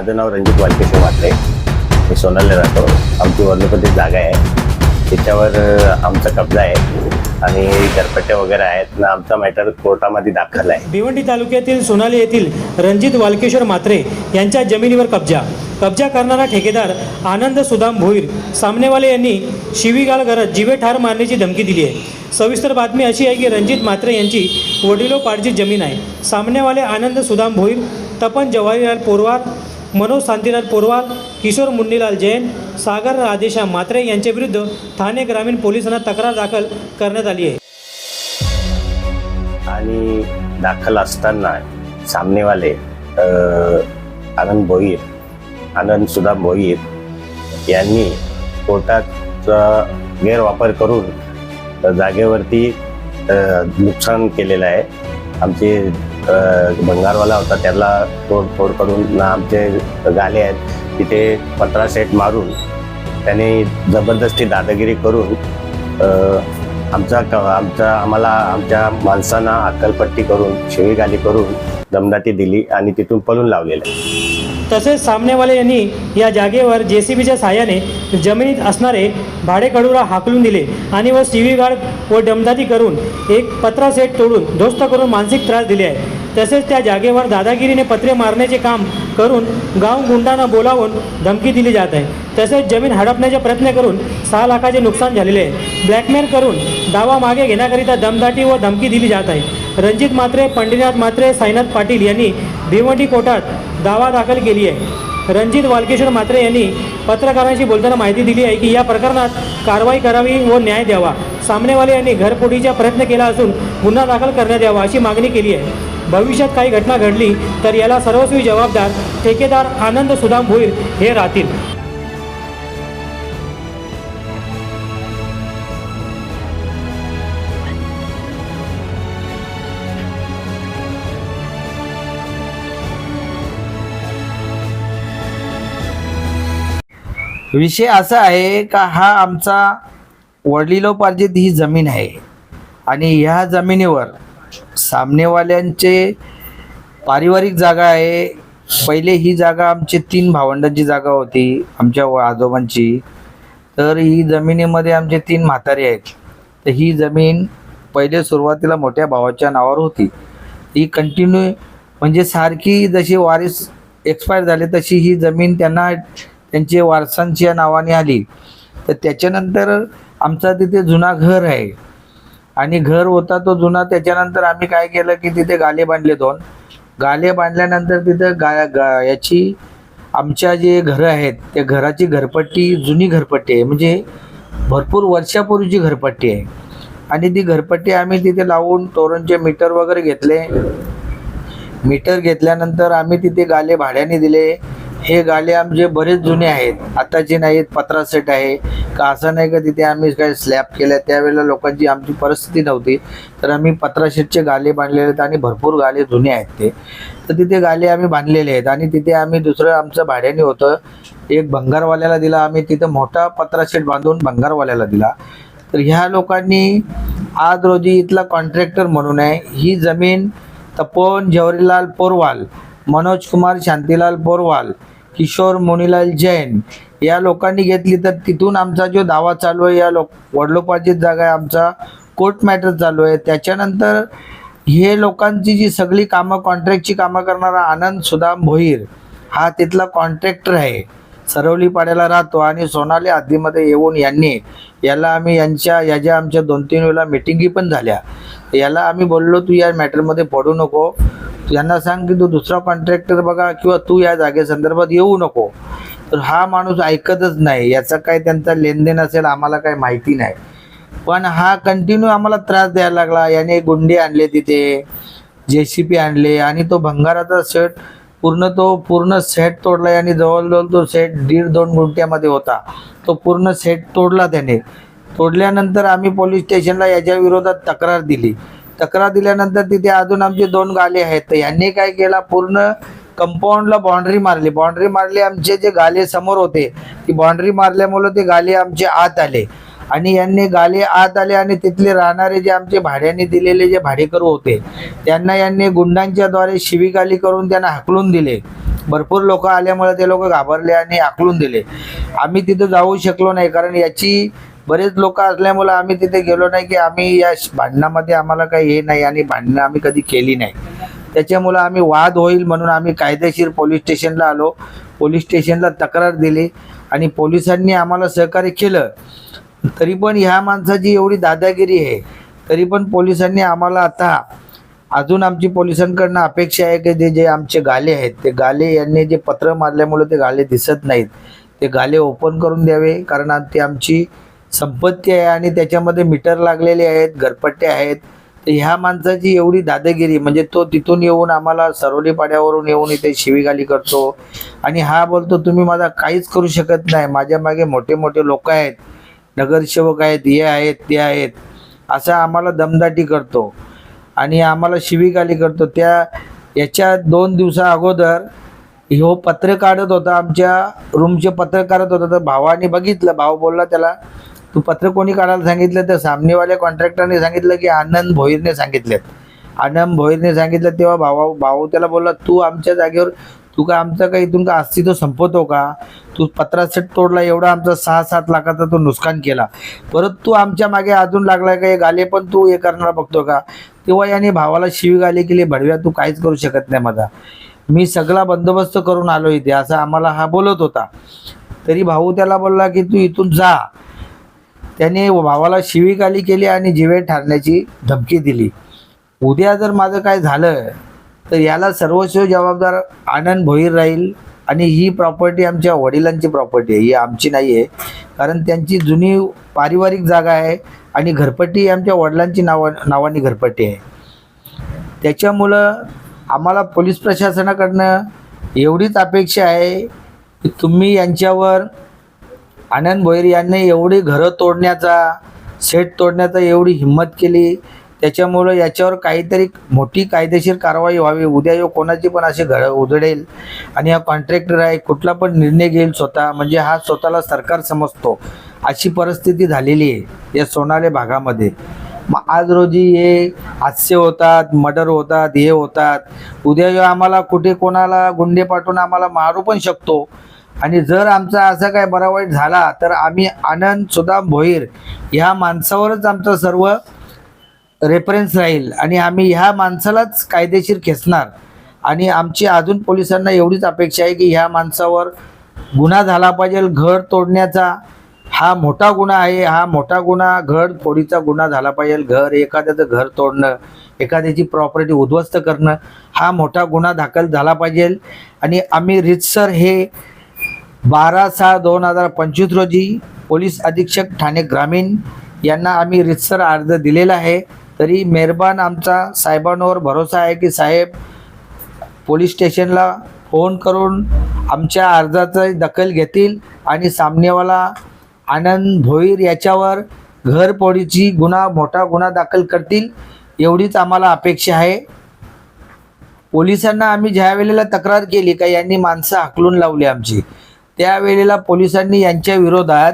माझं नाव रणजित वालकेश्वर वाटले मी सोनालीला राहतो आमची वर्णपतीत जागा आहे. त्याच्यावर आमचा कब्जा आहे. आणि घरपट्ट्या वगैरे आहेत. ना आमचा मॅटर कोर्टामध्ये दाखल आहे. भिवंडी तालुक्यातील सोनाली येथील रणजित वालकेश्वर मात्रे यांच्या जमिनीवर कब्जा. कब्जा करणारा ठेकेदार आनंद सुदाम भोईर सामनेवाले यांनी शिवीगाळ करत जीवे ठार मारण्याची धमकी दिली आहे. सविस्तर बातमी अशी आहे की रणजित मात्रे यांची वडिलोपार्जित जमीन आहे. सामनेवाले आनंद सुदाम भोईर तपन जवाहरलाल पोरवार मनोज शांतीलाल पोरवाल किशोर मुन्नीलाल जैन सागर आदेशा मात्रे यांच्याविरुद्ध ठाणे ग्रामीण पोलिसांना तक्रार दाखल करण्यात आली आहे. आणि दाखल असताना सामनेवाले आनंद भोईर आनंद सुदाम भोईर यांनी कोर्टाचा गैरवापर करून जागेवरती नुकसान केलेलं आहे. आमचे भंगारवाला होता त्याला तोडफोड करून आमचे गाले आहेत तिथे पत्रा सेट मारून त्याने जबरदस्ती दादागिरी करून आमचा क आमचा आम्हाला आमच्या माणसांना अक्कलपट्टी करून शिवीगाली करून दमदाटी दिली आणि तिथून पळून लावलेलं आहे. तसेच सामनेवाले यांनी या जागेवर जे सी बीच्या साहाय्याने जमिनीत असणारे भाडेकडूला हाकलून दिले आणि व शिवीगाळ व डमदाटी करून एक पत्रा सेट तोडून ध्वस्त करून मानसिक त्रास दिले आहे तसेच त्या जागेवर दादागिरीने पत्रे मारण्याचे काम करून गाव गुंडांना बोलावून धमकी दिली जात आहे. तसेच जमीन हडपण्याचे प्रयत्न करून सहा लाखाचे नुकसान झालेले आहे. ब्लॅकमेल करून दावा मागे घेण्याकरिता दमदाटी व धमकी दिली जात आहे. रणजित मात्रे पंढरीनाथ मात्रे साईनाथ पाटील यांनी भिवंडी कोर्टात दावा दाखल केली आहे. रणजित वालकेश्वर मात्रे यांनी पत्रकारांशी बोलताना माहिती दिली आहे की या प्रकरणात कारवाई करावी व न्याय द्यावा. सामनेवाले यांनी घरफोडीचा प्रयत्न केला असून गुन्हा दाखल करण्यात यावा अशी मागणी केली आहे. भविष्यात काही घटना घडली तर याला सर्वस्वी जबाबदार ठेकेदार आनंद सुदाम भोईर हे राहतील. विषय असा आहे का हा आमचा वडिलोपार्जित ही जमीन आहे. आणि ह्या जमिनीवर सामनेवाल्यांचे पारिवारिक जागा आहे. पहिले ही जागा आमची तीन भावंडांची जागा होती आमच्या व- आजोबांची. तर ही जमिनीमध्ये आमचे तीन म्हातारे आहेत. तर ही जमीन पहिले सुरुवातीला मोठ्या भावाच्या नावावर होती. ती कंटिन्यू म्हणजे सारखी जशी वारीस एक्सपायर झाले तशी ही जमीन त्यांना त्यांची वारसांच्या नावाने आली. तर त्याच्यानंतर आमचा तिथे जुना घर आहे. आणि घर होता तो जुना. त्याच्यानंतर आम्ही काय केलं की तिथे गाले बांधले दोन. गाले बांधल्यानंतर तिथं गा गा याची आमच्या जे घरं आहेत त्या घराची घरपट्टी जुनी घरपट्टी आहे. म्हणजे भरपूर वर्षापूर्वीची घरपट्टी आहे. आणि ती घरपट्टी आम्ही तिथे लावून तोरणचे मीटर वगैरे घेतले. मीटर घेतल्यानंतर आम्ही तिथे गाले भाड्याने दिले. हे गाले आमचे बरेच जुने आहेत. आताचे नाहीत पत्रा सेट आहे. का असं नाही का तिथे आम्ही काय स्लॅब केल्या त्यावेळेला लोकांची आमची परिस्थिती नव्हती. तर आम्ही पत्रा शेटचे गाले बांधलेले आहेत आणि भरपूर गाले जुने आहेत ते. तर तिथे गाले आम्ही बांधलेले आहेत आणि तिथे आम्ही दुसरं आमचं भाड्याने होतं. एक भंगारवाल्याला दिला आम्ही तिथं मोठा पत्रा शेट बांधून भंगारवाल्याला दिला. तर ह्या लोकांनी आज रोजी इथला कॉन्ट्रॅक्टर म्हणून आहे. ही जमीन तपोवन जवाहरीलाल पोरवाल मनोज कुमार शांतीलाल पोरवाल किशोर मोनीलाल जैन या लोकांनी घेतली तर तिथून आमचा जो दावा चालू आहे या लोक वडलोपार्जित जागा आहे आमचा कोर्ट मॅटर चालू आहे. त्याच्यानंतर हे लोकांची जी सगळी कामं कॉन्ट्रॅक्टची कामं करणारा आनंद सुदाम भोईर हा तिथला कॉन्ट्रॅक्टर आहे. सरवली पाड्याला राहतो आणि सोनाली हद्दीमध्ये येऊन यांनी याला आम्ही यांच्या याच्या आमच्या दोन तीन वेळेला मिटिंगी पण झाल्या. याला आम्ही बोललो तू या मॅटरमध्ये पडू नको. यांना सांग की तू दुसरा कॉन्ट्रॅक्टर बघा किंवा तू या जागेसंदर्भात येऊ नको. तर हा माणूस ऐकतच नाही. याचा काय त्यांचा लेनदेन असेल आम्हाला काय माहिती नाही. पण हा कंटिन्यू आम्हाला त्रास द्यायला लागला. याने गुंडे आणले तिथे जे सी पी आणले आणि तो भंगाराचा सेट पूर्ण तो पूर्ण सेट तोडला. आणि जवळजवळ तो सेट दीड दोन गुंठ्यामध्ये होता. तो पूर्ण सेट तोडला त्याने. तोडल्यानंतर आम्ही पोलीस स्टेशनला याच्या विरोधात तक्रार दिली. तक्रार दिल्यानंतर तिथे अजून आमचे दोन गाले आहेत. तर यांनी काय केला? पूर्ण कंपाऊंडला बाउंड्री मारली. बाउंड्री मारली आमचे जे गाले समोर होते. ती बाउंड्री मारल्यामुळे ते गाले आमचे आत आले. आणि यांनी गाले आत आले आणि तिथले राहणारे जे आमचे भाड्याने दिलेले जे भाडेकरू होते त्यांना यांनी गुंडांच्या द्वारे शिवीगाली करून त्यांना हाकलून दिले. भरपूर लोक आल्यामुळे ते लोक घाबरले आणि आकलून दिले. आम्ही तिथं जाऊ शकलो नाही. कारण याची बरेच लोक असल्यामुळे आम्ही तिथे गेलो नाही की आम्ही या श- भांडणामध्ये आम्हाला काही हे नाही आणि भांडणं आम्ही कधी केली नाही. त्याच्यामुळं आम्ही वाद होईल म्हणून आम्ही कायदेशीर पोलीस स्टेशनला आलो. पोलीस स्टेशनला तक्रार दिली आणि पोलिसांनी आम्हाला सहकार्य केलं. तरी पण ह्या माणसाची एवढी दादागिरी आहे. तरी पण पोलिसांनी आम्हाला आता अजून आमची पोलिसांकडनं अपेक्षा आहे की ते जे आमचे गाले आहेत ते गाले यांनी जे पत्र मारल्यामुळे ते गाले दिसत नाहीत. ते गाले ओपन करून द्यावे कारण ते आमची संपत्ती आहे आणि त्याच्यामध्ये मीटर लागलेले आहेत घरपट्टे आहेत. तर ह्या माणसाची एवढी दादागिरी म्हणजे तो तिथून येऊन आम्हाला सरोली पाड्यावरून येऊन इथे शिवीगाली करतो. आणि हा बोलतो तुम्ही माझा काहीच करू शकत नाही. माझ्या मागे मोठे मोठे लोक आहेत. नगरसेवक आहेत हे आहेत ते आहेत. असा आम्हाला दमदाटी करतो. आणि आम्हाला शिवीगाली करतो. त्या याच्या दोन दिवसा अगोदर ह्यो पत्र काढत होता आमच्या रूमचे पत्र काढत होता. तर भावाने बघितलं. भाव बोलला त्याला तू पत्र कोणी काढायला सांगितलं तर सामनेवाल्या कॉन्ट्रॅक्टरने सांगितलं की आनंद भोईरने सांगितलेत. आनंद भोईरने सांगितलं तेव्हा भावा भाऊ त्याला बोलला तू आमच्या जागेवर तू का आमचं का इथून का अस्तित्व संपवतो का? तू पत्रासेट तोडला एवढा आमचा सहा सात लाखाचा तो नुकसान केला. परत तू आमच्या मागे अजून लागलाय का? हे गाले पण तू हे करणार बघतो का? तेव्हा याने भावाला शिवी गाली केली भडव्या तू काहीच करू शकत नाही माझा. मी सगळा बंदोबस्त करून आलो इथे. असा आम्हाला हा बोलत होता. तरी भाऊ त्याला बोलला की तू इथून जा. त्याने भावाला शिवीगाली केली आणि जिवे ठारण्याची धमकी दिली. उद्या जर माझं काय झालं तर याला सर्वस्व जबाबदार आनंद भोईर राहील आणि ही प्रॉपर्टी आमच्या वडिलांची प्रॉपर्टी आहे ही आमची नाही आहे. कारण त्यांची जुनी पारिवारिक जागा आहे आणि घरपट्टी आमच्या वडिलांची नावा नावाने घरपट्टी आहे. त्याच्यामुळं आम्हाला पोलीस प्रशासनाकडनं एवढीच अपेक्षा आहे की तुम्ही यांच्यावर आनंद भोईर यांनी एवढी घरं तोडण्याचा सेट तोडण्याचा एवढी हिंमत केली. त्याच्यामुळं याच्यावर काहीतरी मोठी कायदेशीर कारवाई व्हावी. उद्या यो कोणाची पण असे घरं उजडेल आणि हा कॉन्ट्रॅक्टर आहे कुठला पण निर्णय घेईल स्वतः. म्हणजे हा स्वतःला सरकार समजतो. अशी परिस्थिती झालेली आहे या सोनाले भागामध्ये. मग आज रोजी हे हास्य होतात मर्डर होतात हे होतात. उद्या आम्हाला कुठे कोणाला गुंडे पाठवून आम्हाला मारू पण शकतो. आणि जर आमचा असा काय बरा वाईट झाला तर आम्ही आनंद सुदाम भोईर. ह्या माणसावरच आमचं सर्व रेफरन्स राहील. आणि आम्ही ह्या माणसालाच कायदेशीर खेचणार. आणि आमची अजून पोलिसांना एवढीच अपेक्षा आहे की ह्या माणसावर गुन्हा झाला पाहिजे घर तोडण्याचा हा मोठा गुन्हा आहे. हा मोठा गुन्हा घर फोडीचा गुन्हा झाला पाहिजे. घर एखाद्याचं घर तोडणं एखाद्याची प्रॉपर्टी उद्ध्वस्त करणं हा मोठा गुन्हा दाखल झाला पाहिजे. आणि आम्ही रितसर हे बारा सहा दोन हजार पंचवीस रोजी पोलीस अधीक्षक ठाणे ग्रामीण यांना आम्ही रितसर अर्ज दिलेला आहे. तरी मेहरबान आमचा साहेबांवर भरोसा आहे की साहेब पोलीस स्टेशनला फोन करून आमच्या अर्जाचं दखल घेतील आणि सामनेवाला आनंद भोईर याच्यावर घरपोडीची गुन्हा मोठा गुन्हा दाखल करतील एवढीच आम्हाला अपेक्षा आहे. पोलिसांना आम्ही ज्या वेळेला तक्रार केली का यांनी माणसं हाकलून लावली आमची. त्यावेळेला पोलिसांनी यांच्या विरोधात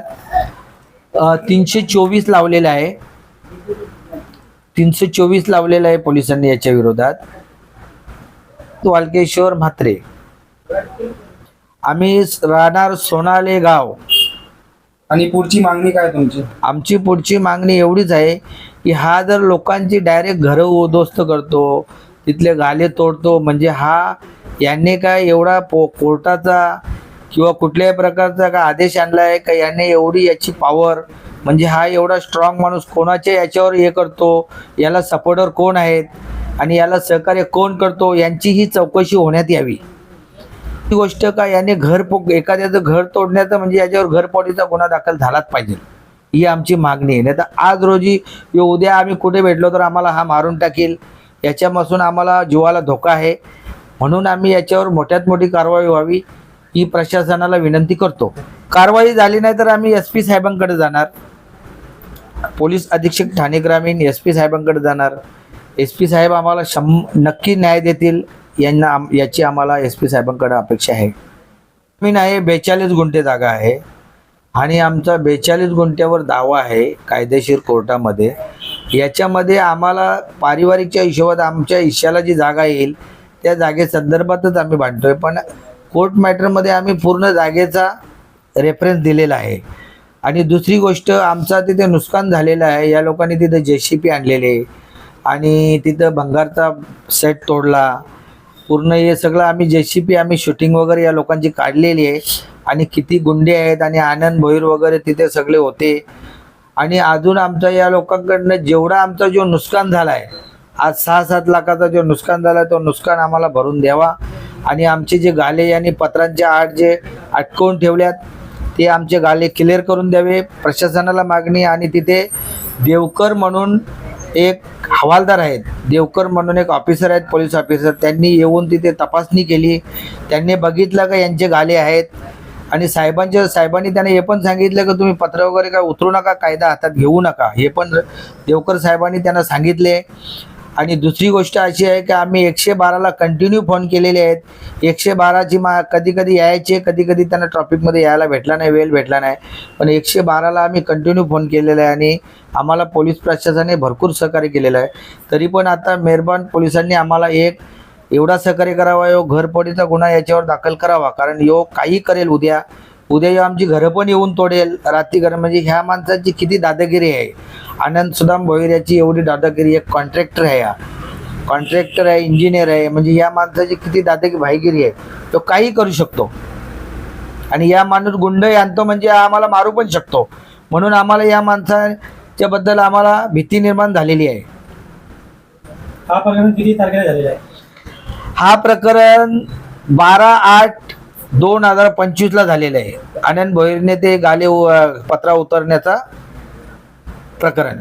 तीनशे चोवीस लावलेलं आहे. तीनशे चोवीस लावलेलं आहे पोलिसांनी याच्या विरोधात. वालकेश्वर म्हात्रे. आम्ही राहणार सोनाले गाव. आणि पुढची मागणी काय तुमची? आमची पुढची मागणी एवढीच आहे की हा जर लोकांची डायरेक्ट घरं उद्ध्वस्त करतो तिथले गाले तोडतो म्हणजे हा यांनी काय एवढा पो कोर्टाचा किंवा कुठल्याही प्रकारचा का आदेश आणला आहे का याने एवढी याची पॉवर म्हणजे हा एवढा स्ट्रॉंग माणूस कोणाच्या याच्यावर हे करतो? याला सपोर्टर कोण आहेत? आणि याला सहकार्य कोण करतो? यांची ही चौकशी होण्यात यावी. ही गोष्ट का याने घर पो एखाद्याचं घर तोडण्याचं म्हणजे याच्यावर घरपोडीचा गुन्हा दाखल झालाच पाहिजे. ही आमची मागणी आहे. नाही तर आज रोजी यो उद्या आम्ही कुठे भेटलो तर आम्हाला हा मारून टाकील. याच्यापासून आम्हाला जीवाला धोका आहे. म्हणून आम्ही याच्यावर मोठ्यात मोठी कारवाई व्हावी. ही प्रशासनाला विनंती करतो. कारवाई झाली नाही तर आम्ही एस पी साहेबांकडे जाणार. पोलीस अधीक्षक ठाणे ग्रामीण एस पी साहेबांकडे जाणार. एस पी साहेब आम्हाला शं नक्की न्याय देतील यांना आम- याची आम्हाला एस पी साहेबांकडे अपेक्षा आहे. मी नाही बेचाळीस गुंठे जागा आहे. आणि आमचा बेचाळीस गुंठ्यावर दावा आहे कायदेशीर कोर्टामध्ये. याच्यामध्ये आम्हाला पारिवारिकच्या हिशोबात आमच्या हिश्श्याला जी जागा येईल त्या जागेसंदर्भातच आम्ही भांडतोय पण कोर्ट मॅटरमध्ये आम्ही पूर्ण जागेचा रेफरन्स दिलेला आहे. आणि दुसरी गोष्ट आमचा तिथे नुकसान झालेलं आहे. या लोकांनी तिथं जे सी पी आणलेले आणि तिथं भंगारचा सेट तोडला. पूर्ण हे सगळं आम्ही जे सी पी आम्ही शूटिंग वगैरे या लोकांची काढलेली आहे. आणि किती गुंडे आहेत आणि आनंद भोईर वगैरे तिथे सगळे होते. आणि अजून आमचा या लोकांकडनं जेवढा आमचा जो नुकसान झाला आहे आज सहा सात लाखाचा जो नुकसान झाला तो नुकसान आम्हाला भरून द्यावा. आणि आमचे जे गाले आणि पत्रांच्या आड जे अटकवून ठेवल्यात ते आमचे गाले क्लिअर करून द्यावे प्रशासनाला मागणी आणि तिथे देवकर म्हणून एक हवालदार आहेत. देवकर म्हणून एक ऑफिसर आहेत पोलीस ऑफिसर त्यांनी येऊन तिथे तपासणी केली. त्यांनी बघितलं का यांचे गाले आहेत? आणि साहेबांच्या साहेबांनी त्यांना हे पण सांगितलं की तुम्ही पत्र वगैरे काय उतरू नका कायदा हातात घेऊ नका. हे पण देवकर साहेबांनी त्यांना सांगितले. आणि दुसरी गोष्ट अशी आहे की आम्ही एकशे बाराला कंटिन्यू फोन केलेले आहेत. एकशे बाराची मा कधी कधी यायचे कधी कधी त्यांना ट्रॉफिकमध्ये यायला भेटला नाही वेळ भेटला नाही. पण एकशे बाराला आम्ही कंटिन्यू फोन केलेला आहे आणि आम्हाला पोलीस प्रशासनाने भरपूर सहकार्य केलेलं आहे. तरी पण आता मेहरबान पोलिसांनी आम्हाला एक एवढा सहकार्य करावा यो घरपोडीचा गुन्हा याच्यावर दाखल करावा. कारण यो काही करेल उद्या उद्या यो आमची घरं पण येऊन तोडेल. रात्री घरं म्हणजे ह्या माणसाची किती दादागिरी आहे. आनंद सुदाम भोईर याची एवढी दादागिरी एक कॉन्ट्रॅक्टर आहे हा. कॉन्ट्रॅक्टर आहे इंजिनियर आहे म्हणजे या माणसाची किती दादागिरी भाईगिरी आहे. तो काही करू शकतो. आणि या माणूस गुंड आणतो म्हणजे आम्हाला मारू पण शकतो. म्हणून आम्हाला या माणसाच्या बद्दल आम्हाला भीती निर्माण झालेली आहे. हा प्रकरण किती तारखेला झालेला आहे? हा प्रकरण बारा आठ दोन हजार पंचवीसला झालेलं आहे. आनंद भोईरने ते गाले उ- पत्रा उतरण्याचा प्रकरण.